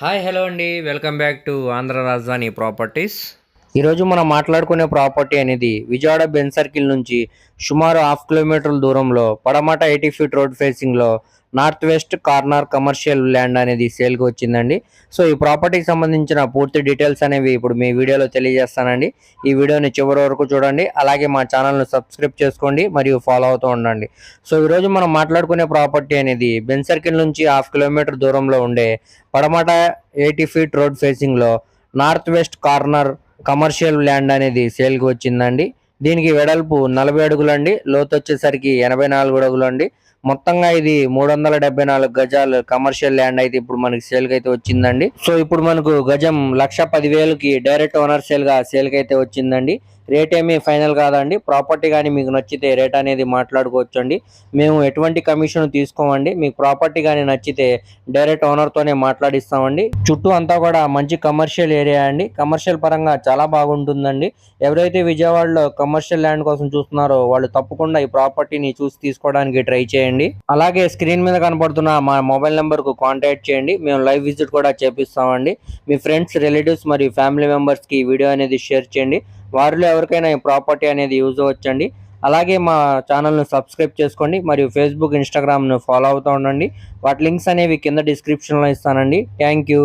Hi hello అండి. Welcome back to Andhra Rajadhani properties. ఈరోజు మనం మాట్లాడుకునే ప్రాపర్టీ అనేది విజయవాడ బెన్ సర్కిల్ నుంచి సుమారు హాఫ్ కిలోమీటర్ల దూరంలో పడమట ఎయిటీ ఫీట్ రోడ్ ఫేసింగ్లో north west corner commercial land అనేది సేల్కి వచ్చిందండి. సో ఈ ప్రాపర్టీకి సంబంధించిన పూర్తి డీటెయిల్స్ అనేవి ఇప్పుడు మీ వీడియోలో తెలియజేస్తానండి. ఈ వీడియోని చివరి వరకు చూడండి. అలాగే మా ఛానల్ను సబ్స్క్రైబ్ చేసుకోండి మరియు ఫాలో అవుతూ ఉండండి. సో ఈరోజు మనం మాట్లాడుకునే ప్రాపర్టీ అనేది బెన్ సర్కిల్ నుంచి హాఫ్ కిలోమీటర్ దూరంలో ఉండే పడమట ఎయిటీ ఫీట్ రోడ్ ఫేసింగ్లో north west corner commercial land అనేది సేల్కి వచ్చిందండి. దీనికి వెడల్పు నలభై అడుగులండి. లోతు వచ్చేసరికి ఎనభై నాలుగు అడుగులండి. మొత్తంగా ఇది మూడు వందల డెబ్బై నాలుగు గజాలు కమర్షియల్ ల్యాండ్ అయితే ఇప్పుడు మనకి సేల్కి అయితే వచ్చిందండి. సో ఇప్పుడు మనకు గజం లక్ష పదివేలకి డైరెక్ట్ ఓనర్ సేల్గా సేల్కి అయితే వచ్చిందండి. రేట్ ఏమీ ఫైనల్ కాదండి. ప్రాపర్టీ కానీ మీకు నచ్చితే రేట్ అనేది మాట్లాడుకోవచ్చు అండి మేము ఎటువంటి కమిషన్ తీసుకోమండి. మీకు ప్రాపర్టీ కానీ నచ్చితే డైరెక్ట్ ఓనర్తోనే మాట్లాడిస్తామండి. చుట్టూ అంతా కూడా మంచి కమర్షియల్ ఏరియా అండి. కమర్షియల్ పరంగా చాలా బాగుంటుందండి. ఎవరైతే విజయవాడలో కమర్షియల్ ల్యాండ్ కోసం చూస్తున్నారో వాళ్ళు తప్పకుండా ఈ ప్రాపర్టీని చూసి తీసుకోవడానికి ట్రై చేయండి. చేయండి. అలాగే స్క్రీన్ మీద కనపడుతున్న మా మొబైల్ నెంబర్కు కాంటాక్ట్ చేయండి. మేము లైవ్ విజిట్ కూడా చేపిస్తామండి. మీ ఫ్రెండ్స్ రిలేటివ్స్ మరియు ఫ్యామిలీ మెంబర్స్కి ఈ వీడియో అనేది షేర్ చేయండి. వారిలో ఎవరికైనా ఈ ప్రాపర్టీ అనేది యూజ్ అవ్వచ్చండి. అలాగే మా ఛానల్ను సబ్స్క్రైబ్ చేసుకోండి మరియు ఫేస్బుక్ ఇన్స్టాగ్రామ్ను ఫాలో అవుతూ ఉండండి. వాటి లింక్స్ అనేవి కింద డిస్క్రిప్షన్లో ఇస్తానండి. Thank you.